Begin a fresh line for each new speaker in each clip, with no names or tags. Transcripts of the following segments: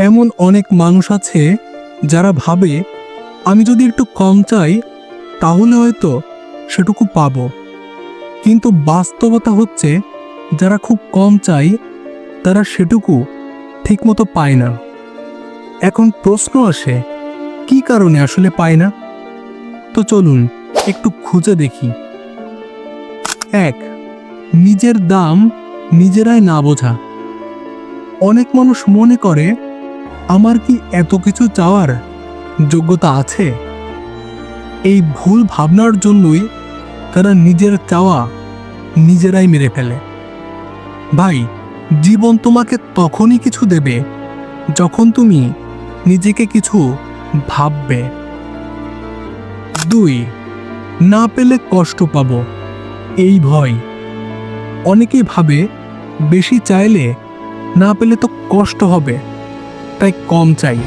এমন অনেক মানুষ আছে যারা ভাবে, আমি যদি একটু কম চাই, তাহলে হয়তো সেটুকু পাবো। কিন্তু বাস্তবতা হচ্ছে, যারা খুব কম চাই, তারা সেটুকু ঠিকমতো পায় না। এখন প্রশ্ন আসে, কি কারণে আসলে পায় না? তো চলুন, একটু খুঁজে দেখি। এক, নিজের দাম নিজেরাই না বোঝা। অনেক মানুষ মনে করে আমার কি এত কিছু চাওয়ার যোগ্যতা আছে? এই ভুল ভাবনার জন্যই তারা নিজের চাওয়া নিজেরাই মেরে ফেলে। ভাই, জীবন তোমাকে তখনই কিছু দেবে যখন তুমি নিজেকে কিছু ভাববে। দুই, না পেলে কষ্ট পাবো। এই ভয়। অনেকেই ভাবে বেশি চাইলে না পেলে তো কষ্ট হবে। তাই কম চাই।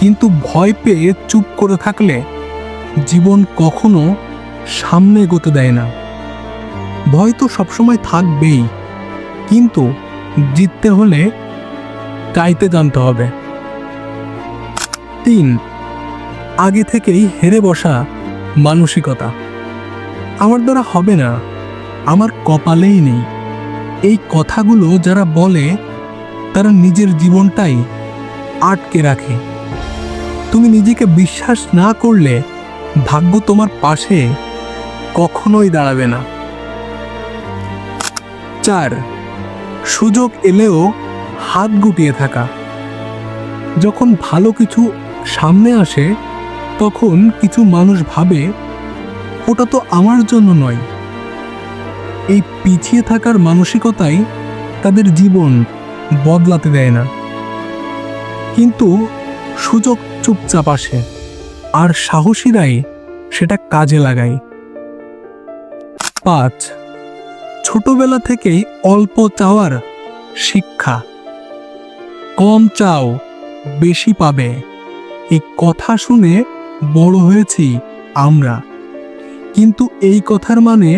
কিন্তু ভয় পেয়ে চুপ করে থাকলে জীবন কখনো সামনে এগোতে দেয় না। ভয় তো সবসময় থাকবেই, কিন্তু জিততে হলে চাইতে জানতে হবে। তিন, আগে থেকেই হেরে বসা মানসিকতা। আমার দ্বারা হবে না, আমার কপালেই নেই। এই কথাগুলো যারা বলে, তারা নিজের জীবনটাই আটকে রাখে। তুমি নিজেকে বিশ্বাস না করলে ভাগ্য তোমার পাশে কখনোই দাঁড়াবে না। চার, সুযোগ এলেও হাত গুটিয়ে থাকা। যখন ভালো কিছু সামনে আসে, তখন কিছু মানুষ ভাবে, ওটা তো আমার জন্য নয়। এই পিছিয়ে থাকার মানসিকতাই তাদের জীবন বদলাতে দেয় না। কিন্তু সুযোগ চুপচাপ আসে, আর সাহসীরাই সেটা কাজে লাগায়। পাঁচ, ছোটবেলা থেকেই অল্প চাওয়ার শিক্ষা। কম চাও, বেশি পাবে। এই কথা শুনে বড় হয়েছি আমরা। কিন্তু এই কথার মানে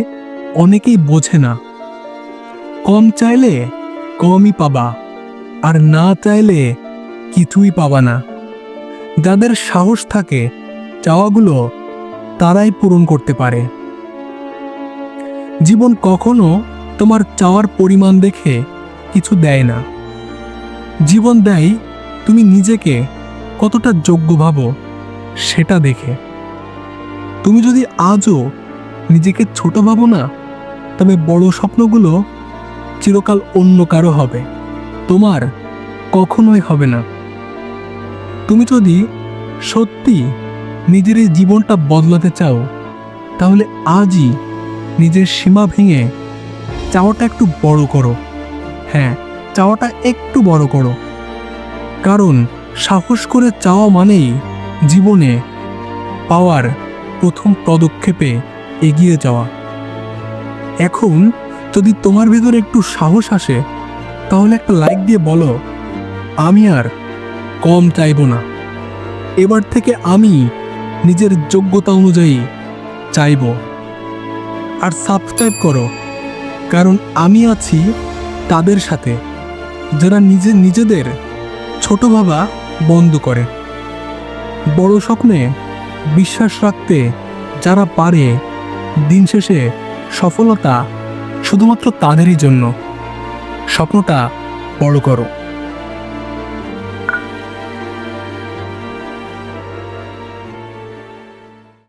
অনেকেই বোঝে না। কম চাইলে কমই পাবা, আর না চাইলে কিছুই পাবা না। যাদের সাহস থাকে, চাওয়াগুলো তারাই পূরণ করতে পারে। জীবন কখনো তোমার চাওয়ার পরিমাণ দেখে কিছু দেয় না। জীবন দেয় তুমি নিজেকে কতটা যোগ্য ভাবো, সেটা দেখে। তুমি যদি আজও নিজেকে ছোট ভাবো না, তবে বড় স্বপ্নগুলো চিরকাল অন্য কারও হবে। তোমার কখনোই হবে না। তুমি যদি সত্যি নিজের এই জীবনটা বদলাতে চাও, তাহলে আজই নিজের সীমা ভেঙে চাওয়াটা একটু বড় করো। হ্যাঁ চাওয়াটা একটু বড় করো। কারণ সাহস করে চাওয়া মানেই জীবনে পাওয়ার প্রথম পদক্ষেপে এগিয়ে যাওয়া। এখন যদি তোমার ভেতরে একটু সাহস আসে, তাহলে একটা লাইক দিয়ে বলো, আমি আর কম চাইব না। এবার থেকে আমি নিজের যোগ্যতা অনুযায়ী চাইব। আর সাবস্ক্রাইব করো, কারণ আমি আছি তাদের সাথে, যারা নিজে নিজেদের ছোট ভাবা বন্ধ করে। বড় স্বপ্নে বিশ্বাস রাখতে যারা পারে, দিন শেষে সফলতা শুধুমাত্র তাদেরই জন্য। স্বপ্নটা বড় করো।